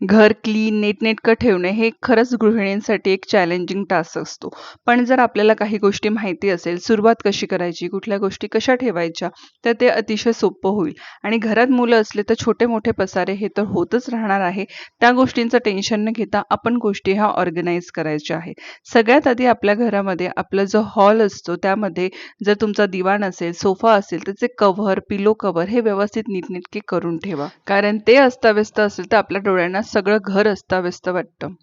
घर क्लीन नीटनेटकं ठेवणे हे खरंच गृहिणींसाठी एक चॅलेंजिंग टास्क असतो. पण जर आपल्याला काही गोष्टी माहिती असेल सुरुवात कशी करायची कुठल्या गोष्टी कशा ठेवायच्या तर ते अतिशय सोपं होईल. आणि घरात मुलं असले तर छोटे मोठे पसारे हे तर होतच राहणार आहे. त्या गोष्टींचं टेन्शन न घेता आपण गोष्टी ह्या ऑर्गनाईज करायच्या आहे सगळ्यात आधी आपल्या घरामध्ये आपला जो हॉल असतो त्यामध्ये जर तुमचा दिवाण असेल सोफा असेल त्याचे कव्हर पिलो कव्हर हे व्यवस्थित नीटनेटके करून ठेवा. कारण ते अस्ताव्यस्त असेल तर आपल्या डोळ्यांना सगळं घर अस्ताव्यस्त वाटतं.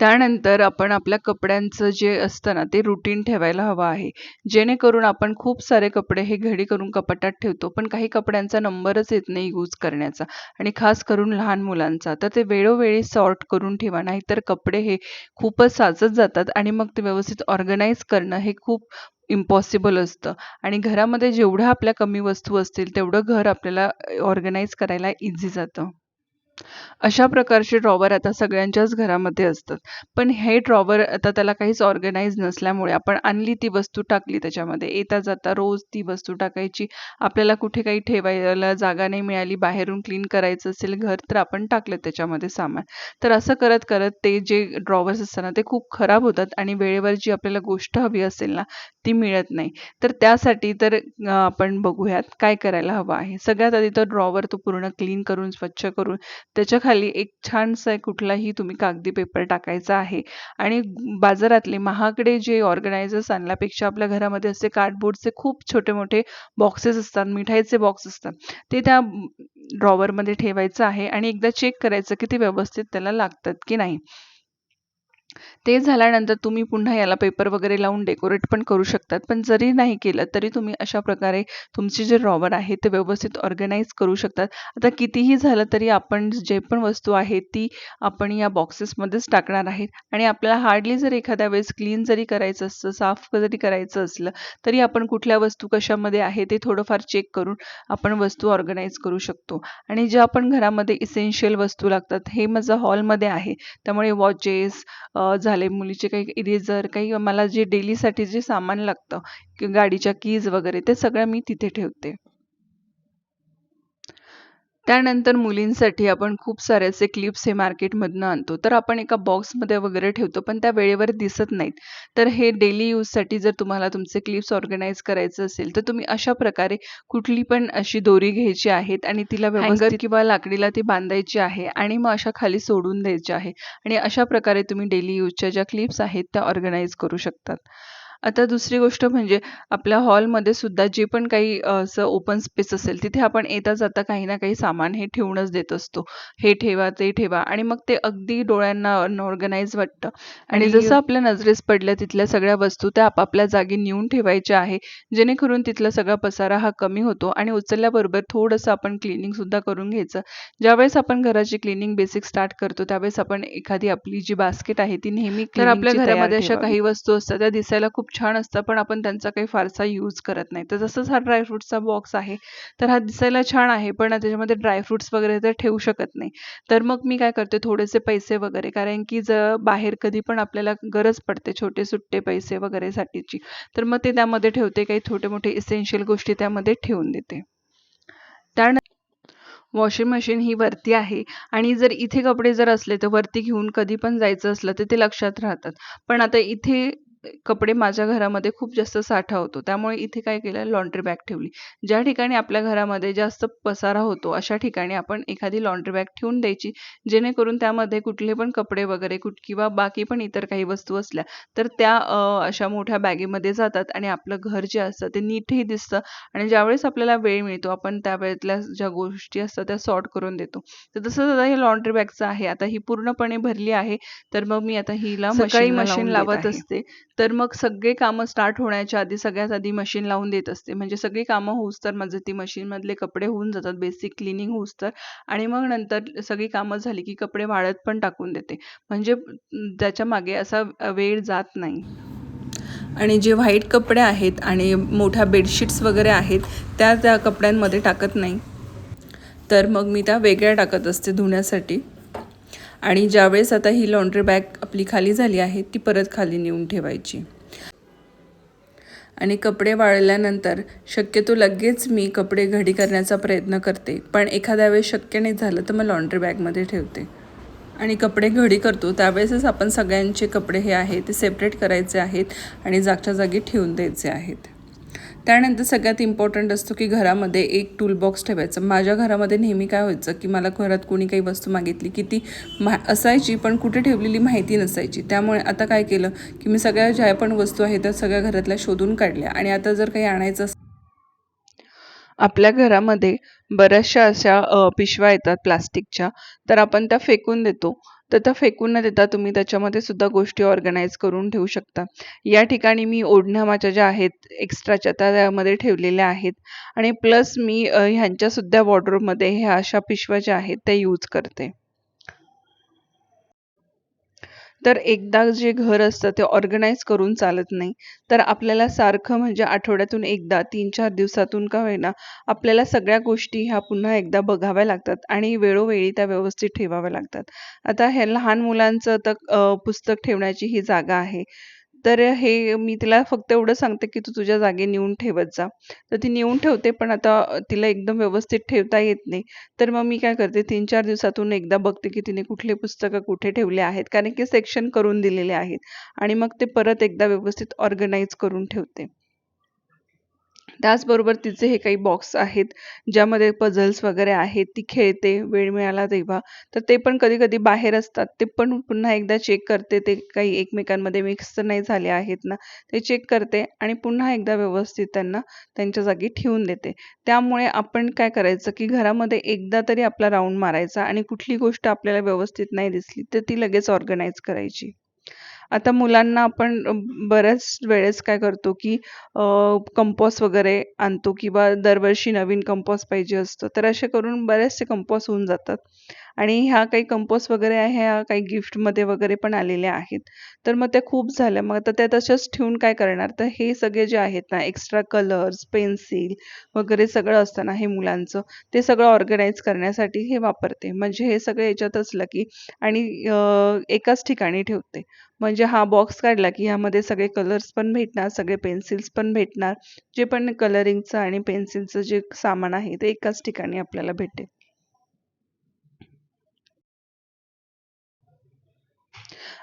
त्यानंतर आपण आपल्या कपड्यांचं जे असतं ना ते रुटीन ठेवायला हवं आहे. जेणेकरून आपण खूप सारे कपडे हे घडी करून कपाटात ठेवतो पण काही कपड्यांचा नंबरच येत नाही यूज करण्याचा. आणि खास करून लहान मुलांचा. तर ते वेळोवेळी सॉर्ट करून ठेवा नाहीतर कपडे हे खूपच साचत जातात आणि मग ते व्यवस्थित ऑर्गनाईज करणं हे खूप इम्पॉसिबल असतं. आणि घरामध्ये जेवढ्या आपल्या कमी वस्तू असतील तेवढं घर आपल्याला ऑर्गनाईज करायला इझी जातं. अशा प्रकारचे ड्रॉवर आता सगळ्यांच्याच घरामध्ये असतात. पण हे ड्रॉवर आता त्याला काहीच ऑर्गनाईज नसल्यामुळे आपण आणली ती वस्तू टाकली त्याच्यामध्ये. येता जाता रोज ती वस्तू टाकायची. आपल्याला कुठे काही ठेवायला जागा नाही मिळाली बाहेरून क्लीन करायचं असेल घर तर आपण टाकलं त्याच्यामध्ये सामान. तर असं करत करत ते जे ड्रॉवर्स असतात ना ते खूप खराब होतात आणि वेळेवर जी आपल्याला गोष्ट हवी असेल ना ती मिळत नाही. तर त्यासाठी तर आपण बघूयात काय करायला हवं आहे. सगळ्यात आधी तर ड्रॉवर तो पूर्ण क्लीन करून स्वच्छ करून त्याच्याखाली एक एक छानसा कुठलाही तुम्ही कागदी पेपर टाकायचा आहे. आणि बाजारातले महागडे जे ऑर्गनायझर्स आणल्यापेक्षा आपल्या घरामध्ये असे कार्डबोर्डचे खूप छोटे मोठे बॉक्सेस असतात मिठाईचे बॉक्स असतात ते त्या ड्रॉवरमध्ये ठेवायचं आहे आणि एकदा चेक करायचं की ते व्यवस्थित त्याला लागतात की नाही. ते झाल्यानंतर तुम्ही पुन्हा याला पेपर वगैरे लावून डेकोरेट पण करू शकतात. पण जरी नाही केलं तरी तुम्ही अशा प्रकारे तुमचे जे ड्रॉवर आहे ते व्यवस्थित ऑर्गनाईज करू शकतात. आता कितीही झालं तरी आपण जे पण वस्तू आहे ती आपण या बॉक्सेसमध्येच टाकणार आहेत आणि आपल्याला हार्डली जर एखाद्या वेळेस क्लीन जरी करायचं असतं साफ जरी करायचं असलं तरी आपण कुठल्या वस्तू कशामध्ये आहे ते थोडंफार चेक करून आपण वस्तू ऑर्गनाईज करू शकतो. आणि ज्या आपण घरामध्ये इसेन्शियल वस्तू लागतात हे माझं हॉलमध्ये आहे. त्यामुळे वॉचेस झाले. मुलीचे काही इरेझर काही मला जे डेलीसाठी जे सामान लागतं की गाडीच्या कीज वगैरे ते सगळं मी तिथे ठेवते. त्यानंतर मुलींसाठी आपण खूप सारे असे क्लिप्स हे मार्केटमधनं आणतो. तर आपण एका बॉक्समध्ये वगैरे ठेवतो पण त्या वेळेवर दिसत नाहीत. तर हे डेली यूजसाठी जर तुम्हाला तुमचे क्लिप्स ऑर्गनाईज करायचं असेल तर तुम्ही अशा प्रकारे कुठली पण अशी दोरी घ्यायची आहेत आणि तिला व्यवस्थित किंवा लाकडीला ती बांधायची आहे आणि मग अशा खाली सोडून द्यायची आहे. आणि अशा प्रकारे तुम्ही डेली यूजच्या ज्या क्लिप्स आहेत त्या ऑर्गनाईज करू शकतात. आता दुसरी गोष्ट म्हणजे आपल्या हॉलमध्ये सुद्धा जे पण काही असं ओपन स्पेस असेल तिथे आपण येता जाता काही ना काही सामान हे ठेवूनच देत असतो. हे ठेवा ते ठेवा आणि मग ते अगदी डोळ्यांना अनऑर्गनाईज वाटतं. आणि आणि जसं आपल्या नजरेस पडल्या तिथल्या सगळ्या वस्तू त्या आपापल्या जागी नेऊन ठेवायच्या आहे जेणेकरून तिथला सगळा पसारा हा कमी होतो आणि उचलल्याबरोबर थोडंसं आपण क्लिनिंग सुद्धा करून घ्यायचं. ज्यावेळेस आपण घराची क्लिनिंग बेसिक स्टार्ट करतो त्यावेळेस आपण एखादी आपली जी बास्केट आहे ती नेहमी तर आपल्या तयार घरामध्ये अशा ठेवावी. काही वस्तू असतात त्या दिसायला खूप छान असतं पण आपण त्यांचा काही फारसा यूज करत नाही. तर जसंच हा ड्रायफ्रुट्सचा बॉक्स आहे तर हा दिसायला छान आहे पण त्याच्यामध्ये ड्रायफ्रुट्स वगैरे तर ठेवू शकत नाही. तर मग मी काय करते थोडेसे पैसे वगैरे कारण की जर बाहेर कधी पण आपल्याला गरज पडते छोटे सुट्टे पैसे वगैरे साठीची तर मग ते त्यामध्ये ठेवते काही छोटे मोठे इसेन्शियल गोष्टी त्यामध्ये ठेवून देते. त्यानंतर वॉशिंग मशीन ही वरती आहे आणि जर इथे कपडे जर असले तर वरती घेऊन कधी पण जायचं असलं तर ते लक्षात राहतात. पण आता इथे कपडे माझ्या घरामध्ये खूप जास्त साठा होतो. त्यामुळे इथे काय केलं लॉन्ड्री बॅग ठेवली. ज्या ठिकाणी आपल्या घरामध्ये जास्त पसारा होतो अशा ठिकाणी आपण एखादी लॉन्ड्री बॅग ठेवून द्यायची. जेणेकरून त्यामध्ये कुठले पण कपडे वगैरे कुठ किंवा बाकी पण इतर काही वस्तू असल्या तर त्या अशा मोठ्या बॅगेमध्ये जातात आणि आपलं घर जे असतं ते नीटही दिसतं. आणि ज्यावेळेस आपल्याला वेळ मिळतो आपण त्यावेळेतल्या ज्या गोष्टी असतात त्या सॉर्ट करून देतो. तर तसंच आता हे लॉन्ड्री बॅगचं आहे. आता ही पूर्णपणे भरली आहे. तर मग मी आता हिला मशीन लावत असते. तर मग सगळे कामं स्टार्ट होण्याच्या आधी सगळ्यात आधी मशीन लावून देत असते. म्हणजे सगळी कामं होऊस तर माझे ती मशीनमधले कपडे होऊन जातात बेसिक क्लिनिंग होऊस तर. आणि मग नंतर सगळी कामं झाली की कपडे वाळत पण टाकून देते. म्हणजे त्याच्यामागे असा वेळ जात नाही. आणि जे व्हाईट कपडे आहेत आणि मोठ्या बेडशीट्स वगैरे आहेत त्या त्या कपड्यांमध्ये टाकत नाही. तर मग मी त्या वेगळ्या टाकत असते धुण्यासाठी. आणि ज्यावेळेस आता ही लॉन्ड्री बॅग आपली खाली झाली आहे ती परत खाली नेऊन ठेवायची. आणि कपडे वाळल्यानंतर शक्यतो लगेच मी कपडे घडी करण्याचा प्रयत्न करते पण एखाद्या वेळेस शक्य नाही झालं तर मग लॉन्ड्री बॅगमध्ये ठेवते. आणि कपडे घडी करतो त्यावेळेसच आपण सगळ्यांचे कपडे हे आहे ते सेपरेट करायचे आहेत आणि जागच्या जागी ठेवून द्यायचे आहेत. त्यानंतर सगळ्यात इम्पॉर्टंट असतो की घरामध्ये एक टूलबॉक्स ठेवायचं. माझ्या घरामध्ये नेहमी काय व्हायचं की मला घरात कोणी काही वस्तू मागितली की ती मा असायची पण कुठे ठेवलेली माहिती नसायची. त्यामुळे आता काय केलं की मी सगळ्या ज्या पण वस्तू आहेत त्या सगळ्या घरातल्या शोधून काढल्या आणि आता जर काही आणायचं असेल आपल्या घरामध्ये बऱ्याचशा अशा पिशव्या येतात प्लास्टिकच्या तर आपण त्या फेकून देतो. तर त्या फेकून न देता तुम्ही त्याच्यामध्ये सुद्धा गोष्टी ऑर्गनाईज करून ठेवू शकता. या ठिकाणी मी ओढण्या माझ्या ज्या आहेत एक्स्ट्राच्या त्या त्यामध्ये ठेवलेल्या आहेत. आणि प्लस मी ह्यांच्यासुद्धा वॉर्डरोबमध्ये ह्या अशा पिशव्या ज्या आहेत त्या यूज करते. तर एकदा जे घर असतं ते ऑर्गनाईज करून चालत नाही. तर आपल्याला सारखं म्हणजे आठवड्यातून एकदा तीन चार दिवसातून का होईना आपल्याला सगळ्या गोष्टी ह्या पुन्हा एकदा बघाव्या लागतात आणि वेळोवेळी त्या व्यवस्थित ठेवाव्या लागतात. आता हे लहान मुलांचं तर पुस्तक ठेवण्याची ही जागा आहे. तर हे मी तिला फक्त एवढं सांगते की तू तुझ्या जागी नेऊन ठेवत जा. तर ती नेऊन ठेवते पण आता तिला एकदम व्यवस्थित ठेवता येत नाही. तर मग मी काय करते तीन चार दिवसातून एकदा बघते की तिने कुठले पुस्तकं कुठे ठेवले आहेत कारण की सेक्शन करून दिलेले आहेत. आणि मग ते परत एकदा व्यवस्थित ऑर्गनाईज करून ठेवते. त्याचबरोबर तिचे हे काही बॉक्स आहेत ज्यामध्ये पझल्स वगैरे आहेत ती खेळते वेळ मिळाला तेव्हा. तर ते पण कधी कधी बाहेर असतात. ते पण पुन्हा एकदा चेक करते. ते काही एकमेकांमध्ये मिक्स तर नाही झाले आहेत ना. ते चेक करते आणि पुन्हा एकदा व्यवस्थित त्यांना त्यांच्या जागी ठेवून देते. त्यामुळे आपण काय करायचं की घरामध्ये एकदा तरी आपला राऊंड मारायचा आणि कुठली गोष्ट आपल्याला व्यवस्थित नाही दिसली तर ती लगेच ऑर्गनाईज करायची. आता मुलांना आपण बऱ्याच वेळेस काय करतो की कंपॉस वगैरे आणतो किंवा दरवर्षी नवीन कंपॉस पाहिजे असतं तर असे करून बरेचसे कंपॉस होऊन जातात. आणि ह्या काही कंपोस्ट वगैरे आहे ह्या काही गिफ्टमध्ये वगैरे पण आलेल्या आहेत. तर मग त्या खूप झाल्या. मग आता त्या तशाच ठेवून काय करणार? तर हे सगळे जे आहेत ना एक्स्ट्रा कलर्स पेन्सिल वगैरे सगळं असतं ना हे मुलांचं ते सगळं ऑर्गनाईज करण्यासाठी हे वापरते. म्हणजे हे सगळं याच्यात असलं की आणि एकाच ठिकाणी ठेवते. म्हणजे हा बॉक्स काढला की ह्यामध्ये सगळे कलर्स पण भेटणार सगळे पेन्सिल्स पण भेटणार. जे पण कलरिंगचं आणि पेन्सिलचं जे सामान आहे ते एकाच ठिकाणी आपल्याला भेटेल.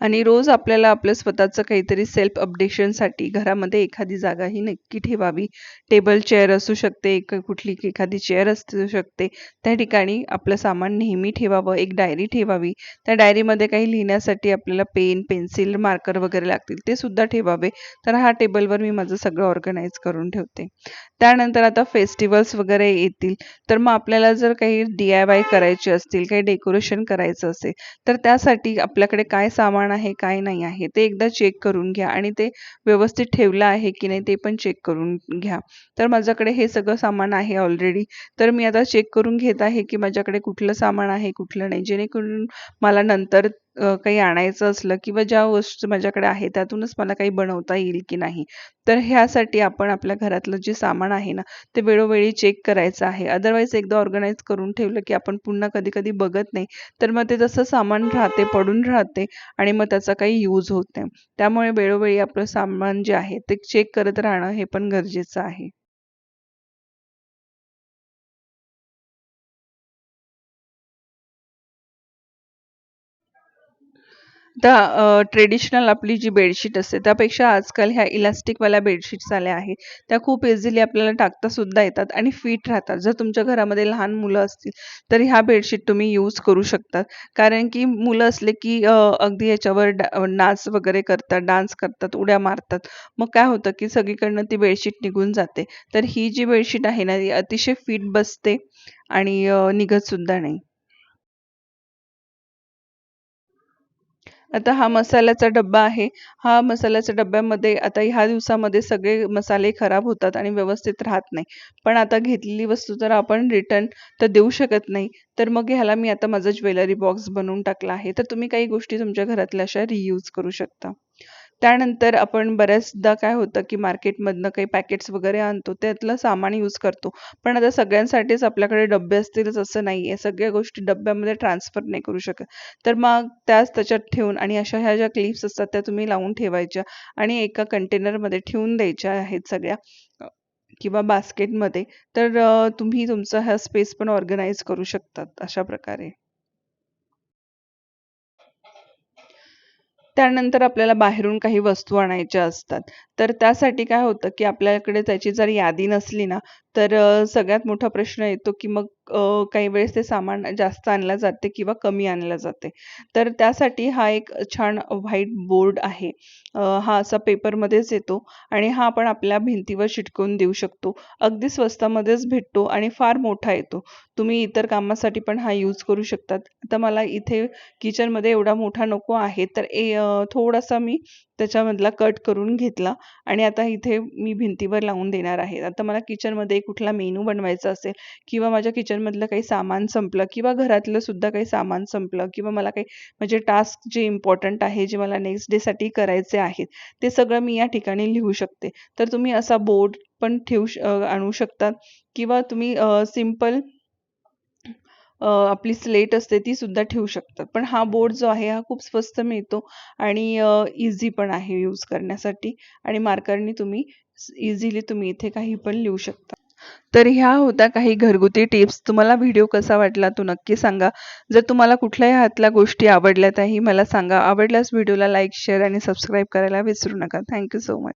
आणि रोज आपल्याला आपलं स्वतःचं काहीतरी सेल्फ अपडेशनसाठी घरामध्ये एखादी जागा ही नक्की ठेवावी. टेबल चेअर असू शकते एक कुठली एखादी चेअर असू शकते. त्या ठिकाणी आपलं सामान नेहमी ठेवावं एक डायरी ठेवावी. त्या डायरीमध्ये काही लिहिण्यासाठी आपल्याला पेन पेन्सिल मार्कर वगैरे लागतील ते सुद्धा ठेवावे. तर हा टेबलवर मी माझं सगळं ऑर्गनाईज करून ठेवते. त्यानंतर आता फेस्टिवल्स वगैरे येतील. तर मग आपल्याला जर काही डी आय वाय करायचे असतील काही डेकोरेशन करायचं असेल तर त्यासाठी आपल्याकडे काय सामान आहे काय नाही आहे ते एकदा चेक करून घ्या आणि ते व्यवस्थित ठेवलं आहे की नाही ते पण चेक करून घ्या. तर माझ्याकडे हे सगळं सामान आहे ऑलरेडी तर मी आता चेक करून घेत आहे की माझ्याकडे कुठलं सामान आहे कुठलं नाही जेणेकरून मला नंतर अ, काही आणायचं असलं किंवा ज्या वस्तू माझ्याकडे आहे त्यातूनच मला काही बनवता येईल की नाही तर ह्यासाठी आपण आपल्या घरातलं जे सामान आहे ना ते वेळोवेळी चेक करायचं आहे. अदरवाईज एकदा ऑर्गनाईज करून ठेवलं की आपण पुन्हा कधी कधी बघत नाही तर मग ते तसं सामान राहते पडून राहते आणि मग त्याचा काही यूज होत नाही. त्यामुळे वेळोवेळी आपलं सामान जे आहे ते चेक करत राहणं हे पण गरजेचं आहे. आता ट्रेडिशनल आपली जी बेडशीट असते त्यापेक्षा आजकाल ह्या इलास्टिकवाल्या बेडशीट्स आल्या आहेत. त्या खूप इझिली आपल्याला टाकता सुद्धा येतात आणि फिट राहतात. जर तुमच्या घरामध्ये लहान मुलं असतील तर ह्या बेडशीट तुम्ही यूज करू शकतात. कारण की मुलं असले की अ, अगदी याच्यावर डा नाच वगैरे करतात डान्स करतात उड्या मारतात. मग काय होतं की सगळीकडनं ती बेडशीट निघून जाते. तर ही जी बेडशीट आहे ना ती अतिशय फिट बसते आणि अ, निघत सुद्धा नाही. आता हा मसाल्याचा डब्बा आहे. हा मसाल्याच्या डब्यामध्ये आता ह्या दिवसामध्ये सगळे मसाले खराब होतात आणि व्यवस्थित राहत नाही. पण आता घेतलेली वस्तू तर आपण रिटर्न तर देऊ शकत नाही. तर मग ह्याला मी आता माझा ज्वेलरी बॉक्स बनवून टाकला आहे. तर तुम्ही काही गोष्टी तुमच्या घरातल्या अशा रियूज करू शकता. त्यानंतर आपण बऱ्याचदा काय होतं की मार्केटमधनं काही पॅकेट्स वगैरे आणतो त्यातलं सामान यूज करतो. पण आता सगळ्यांसाठीच आपल्याकडे डबे असतीलच असं नाही आहे सगळ्या गोष्टी डब्यामध्ये ट्रान्सफर नाही करू शकत. तर मग त्याच त्याच्यात ठेवून आणि अशा ह्या ज्या क्लिप्स असतात त्या तुम्ही लावून ठेवायच्या आणि एका कंटेनरमध्ये ठेवून द्यायच्या आहेत सगळ्या किंवा बास्केटमध्ये तर तुम्ही तुमचा हा स्पेस पण ऑर्गनाईज करू शकतात अशा प्रकारे. त्यानंतर आपल्याला बाहेरून काही वस्तू आणायच्या असतात. तर त्यासाठी काय होतं की आपल्याकडे त्याची जर यादी नसली ना तर सगळ्यात मोठा प्रश्न येतो की मग काही वेळेस ते सामान जास्त आणलं जाते किंवा कमी आणलं जाते. तर त्यासाठी हा एक छान व्हाईट बोर्ड आहे. हा असा पेपरमध्येच येतो आणि हा आपण आपल्या भिंतीवर चिटकवून देऊ शकतो. अगदी स्वस्तामध्येच भेटतो आणि फार मोठा येतो. तुम्ही इतर कामासाठी पण हा यूज करू शकतात. आता मला इथे किचनमध्ये एवढा मोठा नको आहे. तर ए थोडासा मी त्याच्यामधला कट करून घेतला आणि आता इथे मी भिंतीवर लावून देणार आहे. आता मला किचनमध्ये कुठला मेनू बनवायचा असेल किंवा माझ्या किचनमधलं काही सामान संपलं किंवा घरातलं सुद्धा काही सामान संपलं किंवा मला काही म्हणजे टास्क जे इम्पॉर्टंट आहे जे मला नेक्स्ट डेसाठी करायचे आहेत ते सगळं मी या ठिकाणी लिहू शकते. तर तुम्ही असा बोर्ड पण ठेवू श आणू शकतात किंवा तुम्ही सिंपल आपली स्लेट असते ती सुद्धा ठेवू शकतात. पण हा बोर्ड जो आहे हा खूप स्वस्त मिळतो आणि इझी पण आहे यूज करण्यासाठी आणि मार्करनी तुम्ही इझिली तुम्ही इथे काही पण लिहू शकता. तर ह्या होत्या काही घरगुती टिप्स. तुम्हाला व्हिडिओ कसा वाटला तो नक्की सांगा. जर तुम्हाला कुठल्याही हातल्या गोष्टी आवडल्या त्याही मला सांगा. आवडल्यास व्हिडिओला लाईक शेअर आणि सबस्क्राईब करायला विसरू नका. Thank you so much